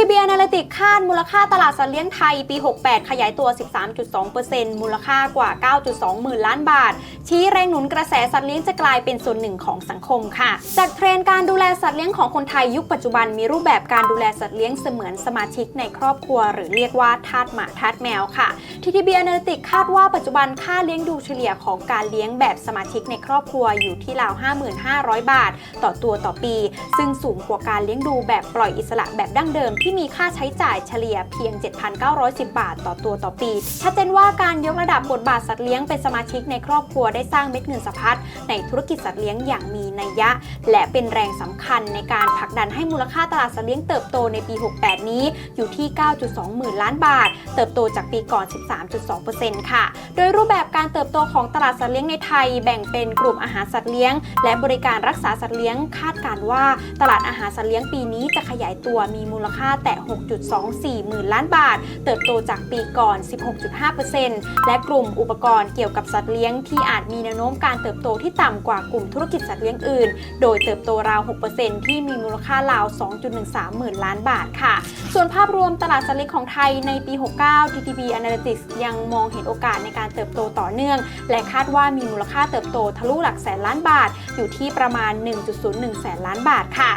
TTB Analytics คาดมูลค่าตลาดสัตว์เลี้ยงไทยปี 68 ขยายตัว 13.2%มูลค่ากว่า 9.2 หมื่นล้านบาท ชี้แรงหนุนกระแสสัตว์เลี้ยงจะกลายเป็นส่วนหนึ่งของสังคมค่ะ จากเทรนด์การดูแลสัตว์เลี้ยงของคนไทยยุคปัจจุบันมีรูปแบบการดูแลสัตว์เลี้ยงเสมือนสมาชิกในครอบครัว หรือเรียกว่าทาสหมาทาสแมวค่ะ TTB Analytics คาดว่าปัจจุบันค่าเลี้ยงดูเฉลี่ยของการเลี้ยงแบบสมาชิกในครอบครัวอยู่ที่ราว 55,000บาท ต่อตัวต่อปี ซึ่งสูงกว่าการเลี้ยงดูแบบปล่อยอิสระแบบดั้งเดิมที่มีค่าใช้จ่ายเฉลี่ยเพียง 7,910 บาท ต่อตัวต่อปี ชัดเจนว่าการยกระดับบทบาทสัตว์เลี้ยงเป็นสมาชิกในครอบครัวได้สร้างเม็ดเงินสะพัดในธุรกิจสัตว์เลี้ยงอย่างมีนัยยะ และเป็นแรงสำคัญในการผลักดันให้มูลค่าตลาดสัตว์เลี้ยงเติบโตในปี 68 นี้อยู่ที่ 9.2 หมื่นล้านบาท เติบโตจากปีก่อน 13.2%ค่ะ โดยรูปแบบการเติบโตของตลาดสัตว์เลี้ยงในไทย แบ่งเป็นกลุ่มอาหารสัตว์เลี้ยง และบริการรักษาสัตว์เลี้ยงคาดการว่า ตลาดอาหารสัตว์เลี้ยงปีนี้จะขยายตัวมีมูลค่าแต่6.24 หมื่นล้านบาท เติบโตจากปีก่อน 16.5%และกลุ่มอุปกรณ์เกี่ยวกับสัตว์เลี้ยงที่อาจมีแนวโน้มการเติบโตที่ต่ำกว่ากลุ่มธุรกิจสัตว์เลี้ยงอื่น โดยเติบโตราว 6%ที่มีมูลค่าราว 2.13 หมื่นล้านบาทค่ะ ส่วนภาพรวมตลาดสัตว์เลี้ยงของไทยในปี 69 TTB Analytics ยังมองเห็นโอกาสในการเติบโตต่อเนื่อง และคาดว่ามีมูลค่าเติบโตทะลุหลักแสนล้านบาท อยู่ที่ประมาณ 1.01 แสนล้านบาทค่ะ